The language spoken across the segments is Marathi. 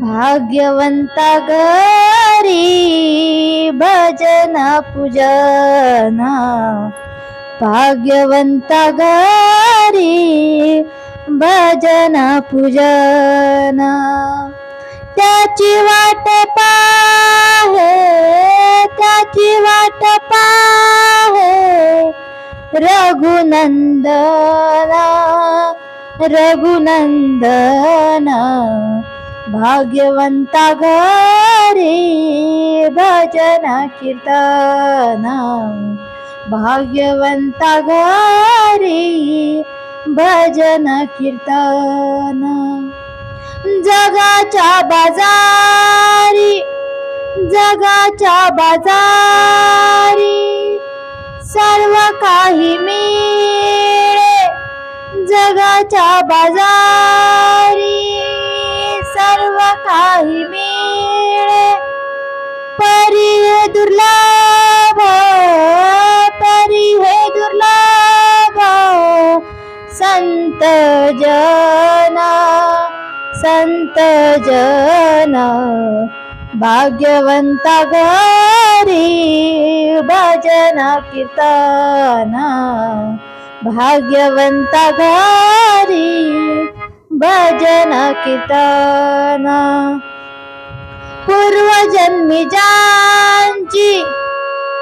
भाग्यवंता घरी भजन पूजना। भाग्यवंता घरी भजन पूजना। त्याची वाट पाहे त्याची वाट पाहे रघुनंदना रघुनंदना। भाग्यवंता घरी भजन कीर्तन. भाग्यवंता घरी भजन कीर्तन. जगाच्या बाजारी जगाच्या बाजारी सर्व काही मिळे. जगाच्या बाजारी सर्व काही मिळे परी हे दुर्लभ परी हे दुर्लभ संत जना संत जना भाग्यवंता घरी भजन कीर्तना भाग्यवंता घरी भजन कीर्तन. पूर्वजन्मी ज्यांची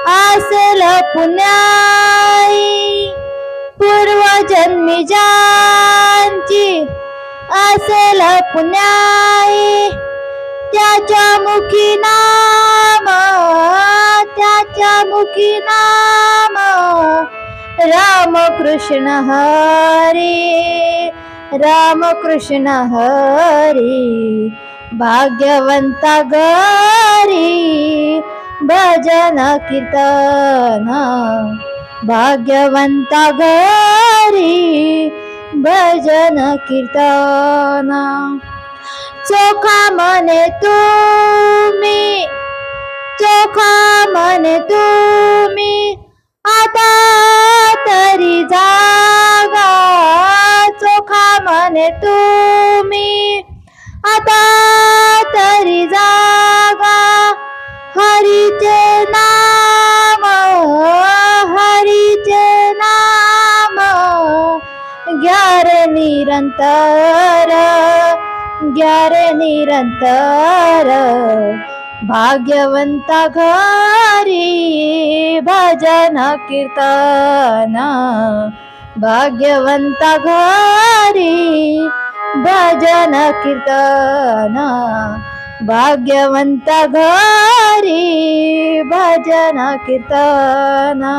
असेल पुण्याई. पूर्वजन्मी ज्यांची असेल पुण्याई. त्याच्या मुखी नाम त्याच्या मुखी नाम. राम कृष्ण हरी. राम कृष्ण हरी भाग्यवंता गारी भजन कीर्तना भाग्यवंता घरी भजन कीर्तन। चोखा मने तुम्ही चोखा मने तुम्ही आता चोखा तुम्ही आता तरी जागा हरीचे नाम हरीचे नाम. ग्यार निरंतर ग्यार निरंतर भाग्यवंता घरी भजन कीर्तना. भाग्यवंता घरी भजन कीर्तन. भाग्यवंता घरी भजन कीर्तना.